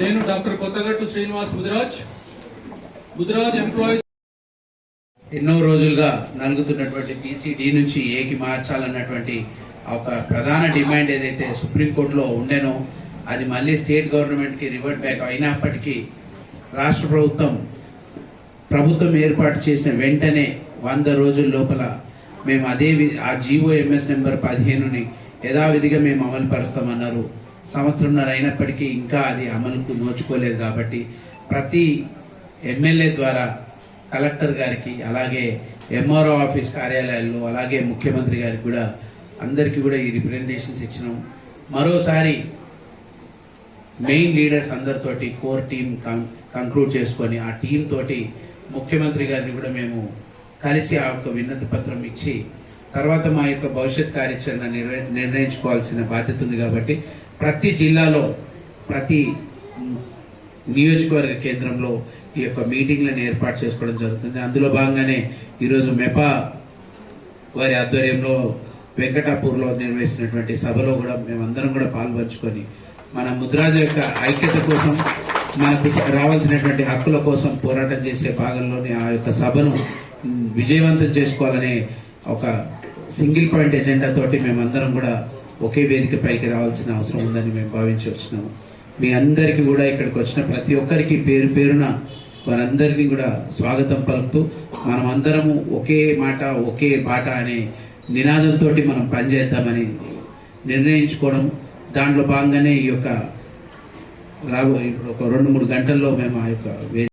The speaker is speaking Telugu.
నేను డాక్టర్ కొత్తగట్టు శ్రీనివాస్ ముదిరాజ్. ముదిరాజ్ ఎంప్లాయీస్. ఎన్నో రోజులుగా నలుగుతున్నటువంటి బీసీడీ నుంచి ఏకి మార్చాలన్నటువంటి ఒక ప్రధాన డిమాండ్ ఏదైతే సుప్రీంకోర్టులో ఉండేనో అది మళ్ళీ స్టేట్ గవర్నమెంట్కి రివర్ట్ బ్యాక్ అయినప్పటికీ రాష్ట్ర ప్రభుత్వం ప్రభుత్వం ఏర్పాటు చేసిన వెంటనే వంద రోజుల లోపల మేము అదే ఆ జీవో ఎంఎస్ నెంబర్ పదిహేనుని యథావిధిగా మేము అమలుపరుస్తామన్నారు. సంవత్సరంన్నర అయినప్పటికీ ఇంకా అది అమలుకు నోచుకోలేదు కాబట్టి ప్రతి ఎమ్మెల్యే ద్వారా కలెక్టర్ గారికి అలాగే ఎంఆర్ఓ ఆఫీస్ కార్యాలయాల్లో అలాగే ముఖ్యమంత్రి గారికి కూడా అందరికీ కూడా ఈ రిప్రజెంటేషన్స్ ఇచ్చినాం. మరోసారి మెయిన్ లీడర్స్ అందరితోటి కోర్ టీమ్ కంక్లూడ్ చేసుకొని ఆ టీం తోటి ముఖ్యమంత్రి గారిని కూడా మేము కలిసి ఆ యొక్క విన్నతి పత్రం ఇచ్చి తర్వాత మా యొక్క భవిష్యత్ కార్యాచరణ నిర్ణయించుకోవాల్సిన బాధ్యత ఉంది కాబట్టి ప్రతి జిల్లాలో ప్రతి నియోజకవర్గ కేంద్రంలో ఈ యొక్క మీటింగ్లను ఏర్పాటు చేసుకోవడం జరుగుతుంది. అందులో భాగంగానే ఈరోజు మెపా వారి ఆధ్వర్యంలో వెంకటాపూర్లో నిర్వహిస్తున్నటువంటి సభలో కూడా మేమందరం కూడా పాల్పంచుకొని మన ముద్రాజ యొక్క ఐక్యత కోసం మనకు రావాల్సినటువంటి హక్కుల కోసం పోరాటం చేసే భాగంలోని ఆ యొక్క సభను విజయవంతం చేసుకోవాలనే ఒక సింగిల్ పాయింట్ ఎజెండా తోటి మేమందరం కూడా ఒకే వేదిక పైకి రావాల్సిన అవసరం ఉందని మేము భావించి వచ్చినాము. మీ అందరికీ కూడా ఇక్కడికి వచ్చిన ప్రతి ఒక్కరికి పేరు పేరున వారందరినీ కూడా స్వాగతం పలుకుతూ మనం అందరము ఒకే మాట ఒకే బాట అనే నినాదంతో మనం పనిచేద్దామని నిర్ణయించుకోవడం దాంట్లో భాగంగానే ఈ యొక్క రాబో ఇప్పుడు ఒక రెండు మూడు గంటల్లో మేము ఆ యొక్క వే-